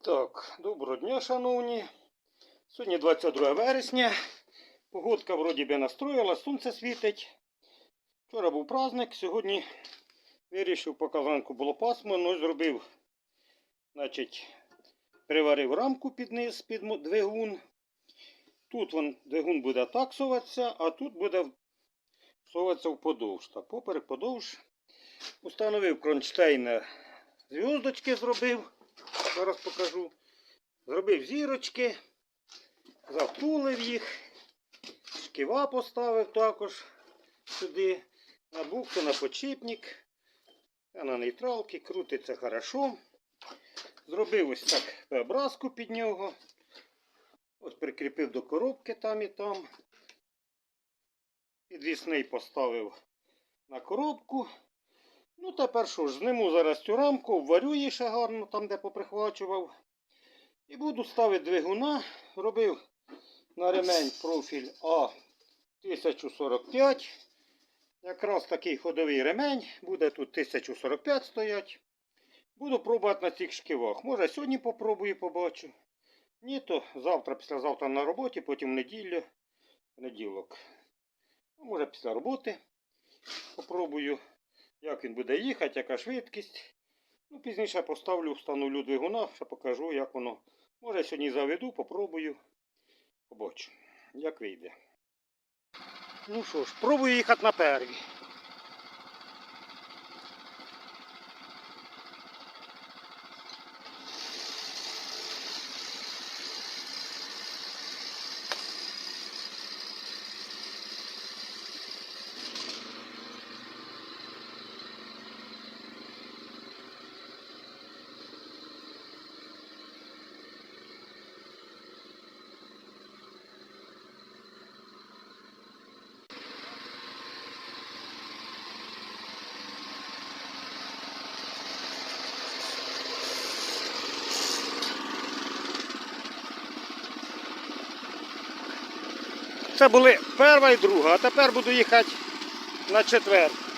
Так, доброго дня, шановні. Сьогодні 22 вересня. Погодка вроді би настроїла, сонце світить. Вчора був праздник, сьогодні вирішив, поки зранку було пасмурно, зробив, значить, приварив рамку під низ, під двигун. Тут вон, двигун буде так соватися, а тут буде соватися вподовж. Так, поперек подовж. Установив кронштейнер, зв'язочки зробив. Зараз покажу. Зробив зірочки, завтулив їх, шківа поставив також сюди, на бухту, на почіпник, та на нейтралки, крутиться хорошо. Зробив ось так образку під нього. Ось прикріпив до коробки там і там. Підвісний поставив на коробку. Ну, тепер що ж, зниму зараз цю рамку, варю її ще гарно, там, де поприхвачував. І буду ставити двигуна. Робив на ремень профіль А1045. Якраз такий ходовий ремень. Буде тут 1045 стоять. Буду пробувати на цих шківах. Може сьогодні попробую, побачу. Ні, то завтра, післязавтра на роботі, потім неділю, неділок. Ну, Може після роботи попробую як він буде їхати, яка швидкість. Ну, пізніше поставлю, встановлю двигуна, ще покажу, як воно. Може сьогодні заведу, попробую. Побачу, як вийде. Ну що ж, пробую їхати на первій. Це були перша і друга, а тепер буду їхати на четверту.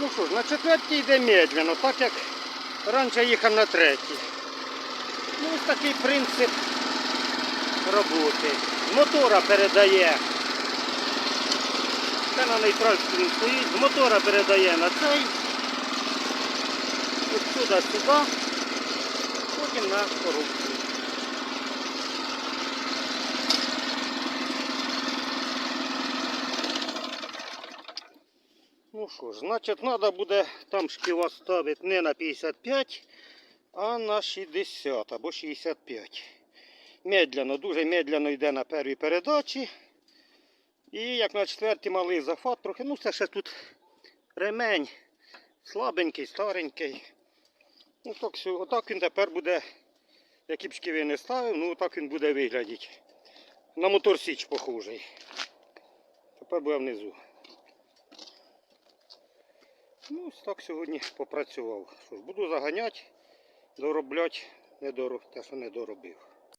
Ну що ж, на четвертій йде медленно, так як раніше їхав на третій. Ну ось такий принцип роботи. Мотора передає. Це на нейтральську він стоїть, мотора передає на цей. От сюди сюди, потім на коробку. Ну що ж, значить, треба буде там шківа ставити не на 55, а на 60 або 65. Медляно, дуже медляно йде на первій передачі. І як на четвертій малий зафат трохи. Ну це ще тут ремень слабенький, старенький. Ну так, отак він тепер буде, які б шківи не ставив, ну так він буде виглядати. На мотор Січ похожий. Тепер буде внизу. Ну, ось так сьогодні попрацював. Що ж, буду заганяти, доробляти недороб, те, що не доробив.